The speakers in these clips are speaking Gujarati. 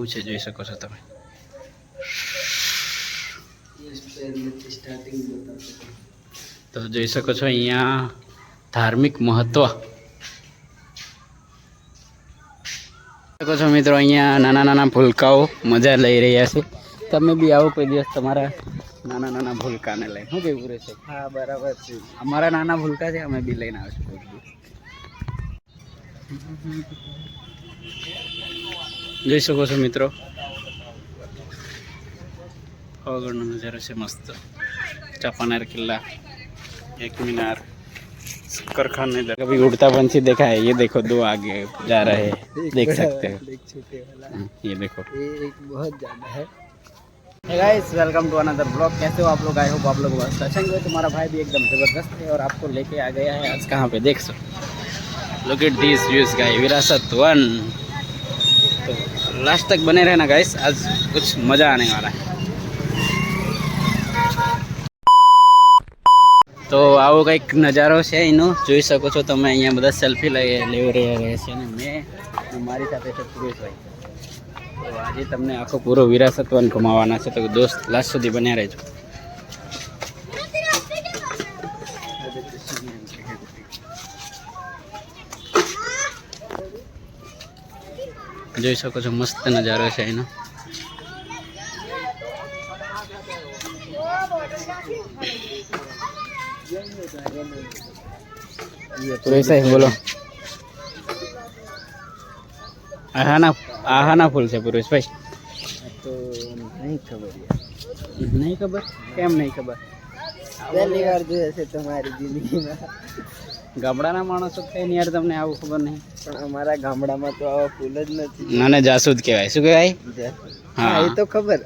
આવું છે જોઈ શકો છો તમે તો જોઈ શકો છો અહીંયા ધાર્મિક મહત્વ શકો છો મિત્રો અહીંયા નાના નાના ભૂલકાઓ મજા લઈ રહ્યા છે તમે બી આવો કોઈ દિવસ તમારા નાના નાના ભૂલકાને લઈને શું કેવું રહે છે હા બરાબર છે અમારા નાના ભૂલકા છે અમે બી લઈને આવીશું કોઈ દિવસ જોઈ શકો છો મિત્રો આગળનો નજારો છે મસ્ત चापानेर किला एक मीनार करखाने दर कभी उड़ता पंछी देखा है ये देखो दो आगे जा रहे हैं देख सकते हो एक छोटे वाला हाँ, ये देखो ये एक बहुत ज्यादा है guys welcome to another blog कैसे हो आप लोग आए हो आप लोग बस अच्छा है तुम्हारा भाई भी एकदम जबरदस्त है और आपको लेके आ गया है आज कहाँ पे देख so look at this views guy विरासत वन तो लास्ट तक बने रहना गाइस आज कुछ मजा आने वाला है તો આવો કંઈક નજારો છે એનો જોઈ શકો છો તમે અહીંયા બધા સેલ્ફી લઈ લઈ રહ્યા રહ્યા છે અને મેં અને મારી સાથે છે પુરુષભાઈ તો આજે તમને આખો પૂરો વિરાસત વન ઘુમાવવાના છે તો દોસ્ત લાસ્ટ સુધી બન્યા રહેજો જોઈ શકો છો મસ્ત નજારો છે એનો. પુરુષભાઈ બોલો. આહાના આહાના ફૂલ છે પુરુષભાઈ. તો નહીં ખબર નહીં ખબર. કેમ નહીં ખબર? પહેલી વાર જોયા છે તમારી જિંદગીમાં. ગામડાના માણસો કઈ યાર તમને આવું ખબર નહીં. પણ અમારા ગામડામાં તો આવા ફૂલ જ નથી. નાને જાસૂદ કહેવાય. શું કહેવાય? હા એ તો ખબર.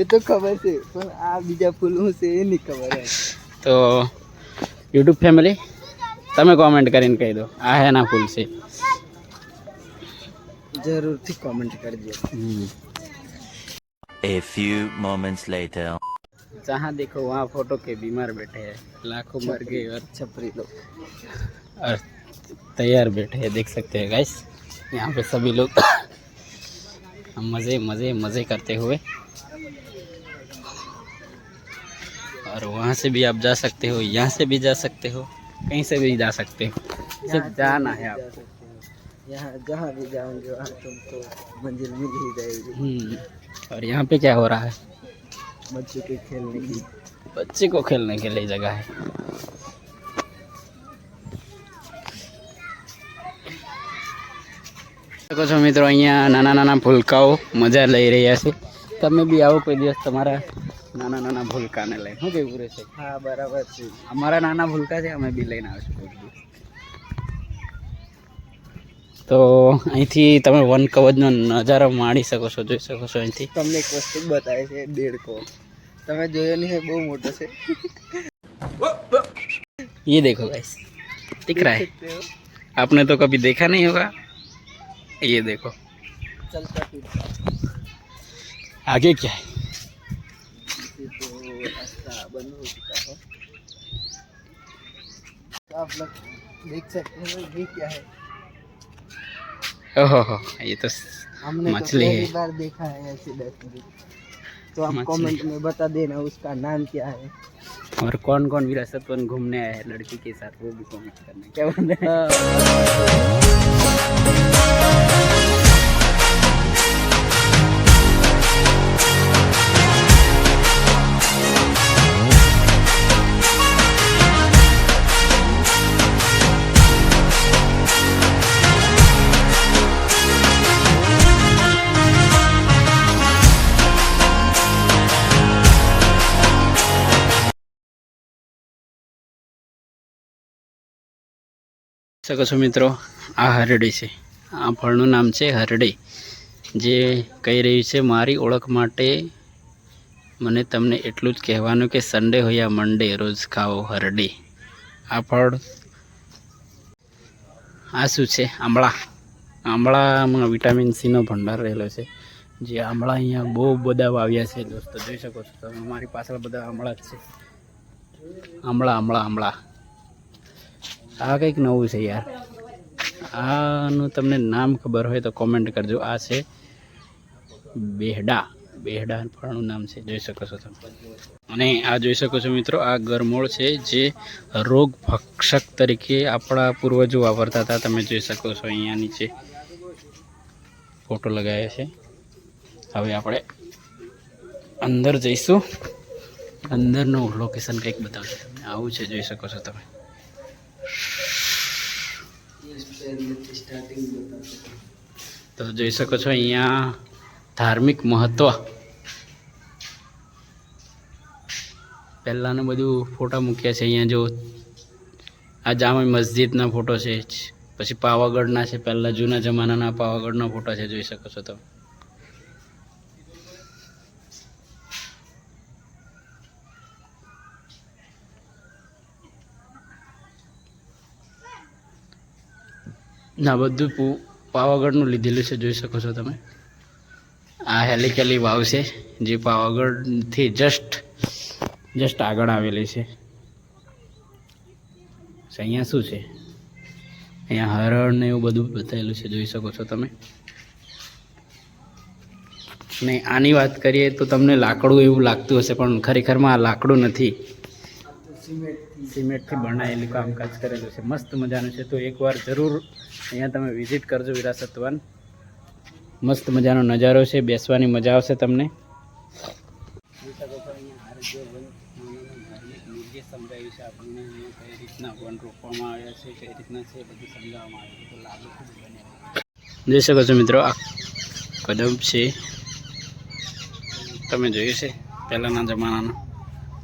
એ તો ખબર છે પણ આ બીજા ફૂલ હું છે એ નહીં ખબર તો યુટ્યુબ ફેમિલી તમે કોમેન્ટ કરીને કહી દો આ હેના ફૂલ છે. જરૂરથી કોમેન્ટ કરજો. A few moments later. जहाँ देखो वहाँ फ़ोटो के बीमार बैठे हैं। लाखों मर गए और छपरी लोग। और तैयार बैठे हैं देख सकते हैं गाइस यहाँ पे सभी लोग मज़े मज़े मज़े करते हुए। और वहाँ से भी आप जा सकते हो यहाँ से भी जा सकते हो कहीं से भी जा सकते हो। सिर्फ़ जाना है आपको। यहाँ जहाँ भी जाओगे वहाँ तुमको मंजिल मिल ही जाएगी। हम्म, और यहाँ पे क्या हो रहा है? बच्चों के खेलने की बच्चे को खेलने के लिए जगह है શકો છો મિત્રો અહીંયા નાના નાના ભૂલકાઓ મજા લઈ રહ્યા છે તમે બી આવો કોઈ દિવસ તમારા નાના નાના ભૂલકાને લઈને શું કેવું રહેશે હા બરાબર છે અમારા નાના ભૂલકા છે અમે બી લઈને આવશું કોઈ દિવસ તો અહીંથી તમે વન કવચનો નજારો માણી શકો છો જોઈ શકો છો અહીંથી તમને એક વસ્તુ બતાવે છે દેડકો તમે જોયો નહીં બહુ મોટો છે ये देखो गाइस दिख रहा है सकते हो आपने तो कभी देखा नहीं होगा ये देखो चलता फिरता आगे क्या है ये तो रास्ता बंद हो चुका है तो आप लोग देख सकते हो ये क्या है ओहो हो ये तो हमने तो मछली पहली है बार देखा है ऐसी डस्टबिन तो आप मछली। कमेंट में बता देना उसका नाम क्या है और कौन कौन विरासत वन घूमने आया है लड़की के साथ वो भी कमेंट करना क्या बोल रहे શકો છો મિત્રો. આ હરડી છે. આ ફળનું નામ છે હરડી. જે કહી રહ્યું છે, મારી ઓળખ માટે મને તમને એટલું જ કહેવાનું કે સન્ડે હોય મંડે રોજ ખાઓ હરડી. આ ફળ આ શું છે? આંબળા. આંબળામાં વિટામિન સીનો ભંડાર રહેલો છે. જે આંબળા અહીંયા બહુ બધા વાવ્યા છે. દોસ્તો, જોઈ શકો છો તમે. મારી પાછળ બધા આંબળા જ છે. આંબળા આંબળા આંબળા. આ કંઈક નવું છે યાર. આનું તમને નામ ખબર હોય તો કોમેન્ટ કરજો. આ છે બેહડા. બેહડા ફળનું નામ છે. જોઈ શકો છો તમે. અને આ જોઈ શકો છો મિત્રો, આ ગરમોળ છે જે રોગ ભક્ષક તરીકે આપણા પૂર્વજો વાપરતા હતા. તમે જોઈ શકો છો અહીંયા નીચે ફોટો લગાવ્યા છે. હવે આપણે અંદર જઈશું. અંદરનું લોકેશન કંઈક બતાવશે. આવું છે, જોઈ શકો છો તમે. તો જોઈ શકો છો અહીંયા ધાર્મિક મહત્વ. પહેલાંનું બધું ફોટા મૂક્યા છે અહીંયા જો. આ જામા મસ્જિદના ફોટો છે. પછી પાવાગઢના છે. પહેલાં જૂના જમાનાના પાવાગઢના ફોટા છે. જોઈ શકો છો તમે. ના, બધું પાવાગઢનું લીધેલું છે, જોઈ શકો છો તમે. આ હેલિકેલી વાવ છે, જે પાવાગઢથી જસ્ટ જસ્ટ આગળ આવેલી છે. અહીંયા શું છે? અહીંયા હરણ ને એવું બધું બતાવેલું છે, જોઈ શકો છો તમે. ને આની વાત કરીએ તો તમને લાકડું એવું લાગતું હશે, પણ ખરેખરમાં આ લાકડું નથી. સિમેન્ટથી બનાવેલું કામકાજ કરેલું છે, મસ્ત મજાનું છે, તો એકવાર જરૂર અહીંયા તમે વિઝિટ કરજો વિરાસત વન મસ્ત મજાનો નજારો છે, બેસવાની મજા આવશે તમને. સમજાવ્યું છે કઈ રીતના વન રોપવામાં આવ્યા છે કઈ રીતના બધું સમજાવવામાં આવ્યું તો જોઈ શકો છો મિત્રો, આ કદમ છે. તમે જોયું છે, પહેલાંના જમાનાનું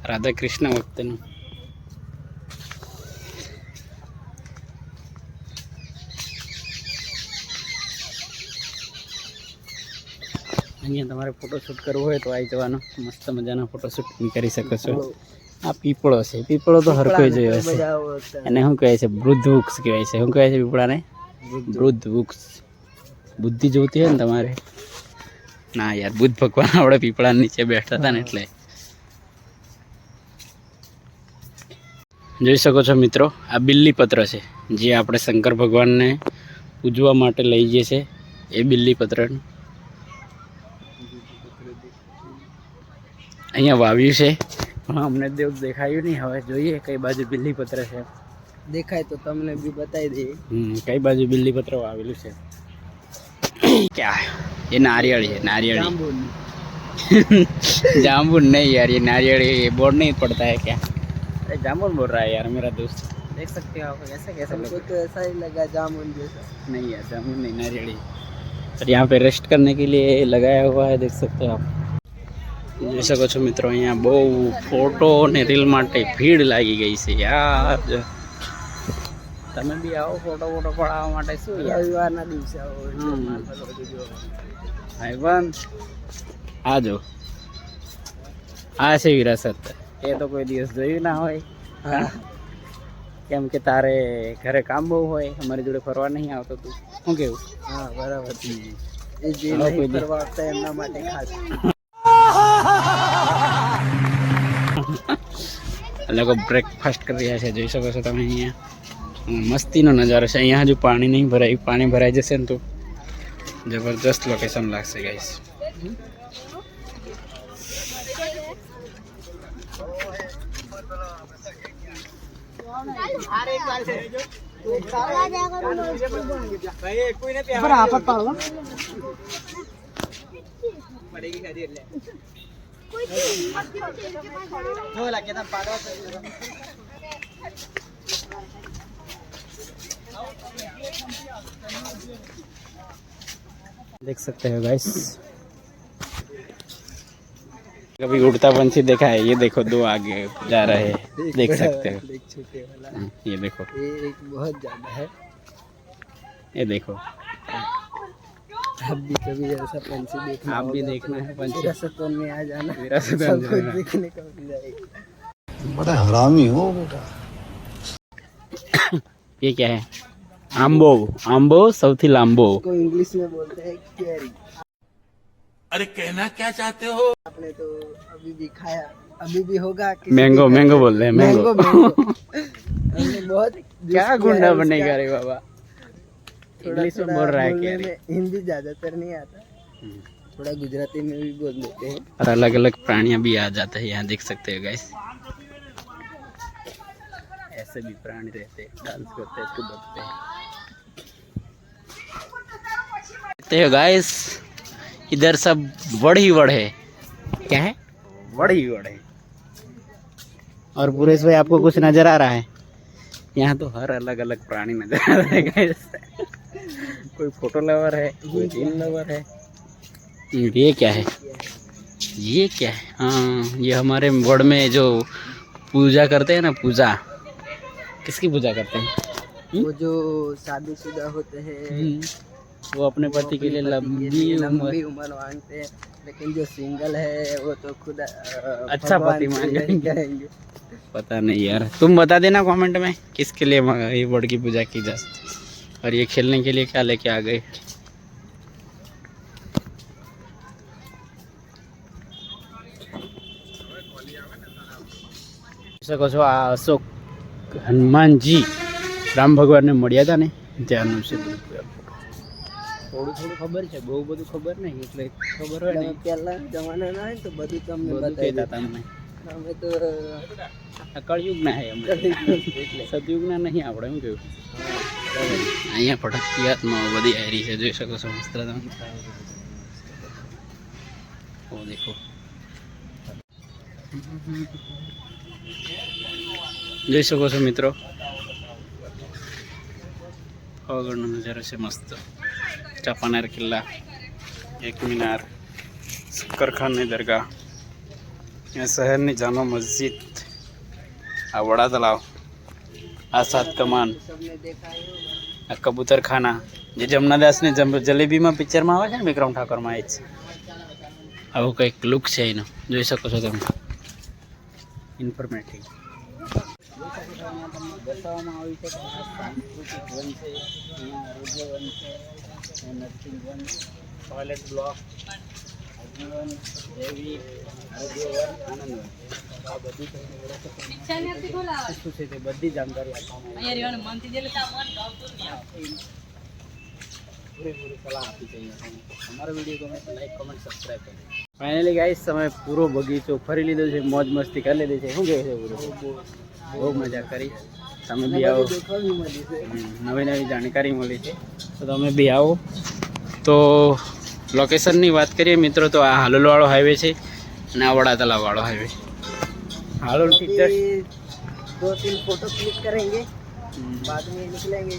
રાધા કૃષ્ણ વખતેનું અહીંયા તમારે ફોટોશૂટ કરવો હોય તો આવી જવાનો. મસ્ત મજાનો ફોટોશૂટ કરી શકો છો. આ પીપળો છે. પીપળો તો હર કોઈ જોયો હશે. અને શું કહે છે? વૃદ્ધ વૃક્ષ કહેવાય છે. શું કહે છે પીપળાને? વૃદ્ધ. વૃક્ષ બુદ્ધિ જોતી હોય ને તમારે? ના યાર બુદ્ધ ભગવાન આપણે પીપળા નીચે બેઠા હતા ને એટલે. જોઈ શકો છો મિત્રો આ બિલ્લી પત્ર છે જે આપણે શંકર ભગવાનને પૂજવા માટે લઈ જઈએ છે. એ બિલ્લી અહીંયા વાવ્યું છે પણ અમને દેવ દેખાયું નહીં હવે જોઈએ કઈ બાજુ બિલ્લી પત્ર છે દેખાય તો તમને બી બતાવી દઈએ હમ, કઈ બાજુ બિલ્લી પત્ર વાવેલું છે ક્યાં એ નારિયેળ છે નારિયેળી જાંબુની जामुन नहीं यार ये नारियल ये बोर्ड नहीं पड़ता है क्या अरे जामुन बोल रहा है यार मेरा दोस्त देख सकते हो आप कैसे कैसे हमको तो ऐसा ही लगा जामुन जैसा नहीं यार जामुन नहीं नारियल और यहाँ पे रेस्ट करने के लिए लगाया हुआ है देख सकते हो आप જોઈ શકો છો મિત્રો અહીંયા બહુ ફોટો ને રીલ માટે ભીડ લાગી ગઈ છે યાર. તમે બી આવો ફોટો ફોટો પડાવવા માટે શું રવિવારના દિવસે આવો આ જો. આ છે વિરાસત. એ તો કોઈ દિવસ જોયું ના હોય. કેમ કે તારે ઘરે કામ બહુ હોય અમારી જોડે ફરવા નહીં આવતો તું. શું કેવું? હા બરાબર. એ જે નહીં ફરવા આવતા એમના માટે ખાસ. લોકો બ્રેકફાસ્ટ કરી રહ્યા છે જોઈ શકો છો તમે અહીંયા હમ, મસ્તીનો નજારો છે અહીંયા હજુ પાણી નહીં ભરાય પાણી ભરાઈ જશે ને તો જબરજસ્ત લોકેશન લાગશે ગાઈસ देख सकते हो गाइस कभी उड़ता पंछी देखा है? ये देखो दो आगे जा रहे हैं। देख सकते हो। हम्म, ये देखो। ये एक बहुत ज़्यादा है। ये देखो। आप भी कभी ऐसा पंछी देखना आप भी देखना तो है पंछी। ऐसे तो में आ जाना। सब कुछ देखने को मिल जाएगा। बड़ा हरामी हो बेटा। ये क्या है? आंबो। आम्बो सौथी लाम्बो इसको इंग्लिश में बोलते हैं कैरी। अरे कहना क्या चाहते हो? आपने तो अभी भी खाया अभी भी होगा मैंगो मैंगो बोल रहे हैं मैंगो। बहुत क्या गुंडा बनेगा रे बाबा। इंग्लिश में बोल रहा है क्या? हिंदी ज़्यादातर नहीं आता। थोड़ा गुजराती में भी बोल देते हैं। और अलग अलग प्राणियाँ भी आ जाते हैं यहाँ देख सकते हो गाइस ऐसे भी प्राणी रहते हैं डांस करते हैं कूदते हैं। देखते हो गाइस इधर सब वड़ ही। वड़ है क्या है? वड़ ही। वड़ है और पुरेश भाई आपको कुछ नज़र आ रहा है। यहाँ तो हर अलग अलग प्राणी नज़र आ रहा है गाइस कोई फ़ोटो लवर है कोई जीन लवर है। ये क्या है? ये क्या है? हाँ ये हमारे वर्ड में जो पूजा करते हैं ना पूजा। किसकी पूजा करते हैं? वो जो शादीशुदा होते हैं। वो अपने पति के लिए लंबी उम्र लंबी उम्र मांगते हैं। लेकिन जो सिंगल है वो तो खुद अच्छा पति से मांगेंगे। पता नहीं यार। तुम बता देना कमेंट में किसके लिए ये वर्ड की पूजा की जा सकती है। और ये खेलने के लिए क्या लेके आ गए શકો છો આ અશોક હનુમાનજી રામ ભગવાનને મળ્યા હતા ને ત્યાંનું છે બધું થોડું થોડું ખબર છે બહુ બધું ખબર નહીં એટલે ખબર હોય ને તમે પહેલા જમાના ના હોય ને તો બધું તમને બધું બતાવી કહેતા દેતા. તમને અમે તો આ કળયુગ ના હે અમે એટલે સતયુગ ના નહીં આપણે એમ કહ્યું અહીંયા ફટકિયાતમાં બધી આયરી છે, જોઈ શકો છો, મસ્ત તમે. દેખો. જોઈ શકો છો મિત્રો. આગળનો નજારો છે મસ્ત. ચાપાનેર કિલ્લા એક મિનાર શક્કરખાનની દરગાહ. અહીંયા શહેરની જામા મસ્જિદ, આ વડા તલાવ આસાદ કમાન. આ કબૂતરખાના. જે જમનાદાસને જલેબીમાં પિક્ચરમાં આવે છે ને વિક્રમ ઠાકોરમાં, એ જ આવું કંઈક લુક છે એનો. જોઈ શકો છો તમે. ઇન્ફોર્મેટિવ દર્શાવવામાં આવ્યું છે બ્લોક જીવન બધી જાણકારી આપવામાં પૂરેપૂરી ફાઇનલી ગાઈસ તમે પૂરો બગીચો ફરી લીધો છે મોજ મસ્તી કરી લીધી છે. શું કહે છે પૂરો? બહુ મજા કરી. તમે બી આવો. નવી નવી જાણકારી મળી છે. તો તમે બી આવો. તો લોકેશનની વાત કરીએ મિત્રો તો આ હાલોલવાળો હાઈવે છે અને આ વડા તલાવવાળો હાઈવે હાલોલથી પિક્ચર દો તીન ફોટો ક્લિક કરેંગે. બાદ મેં નીકળેંગે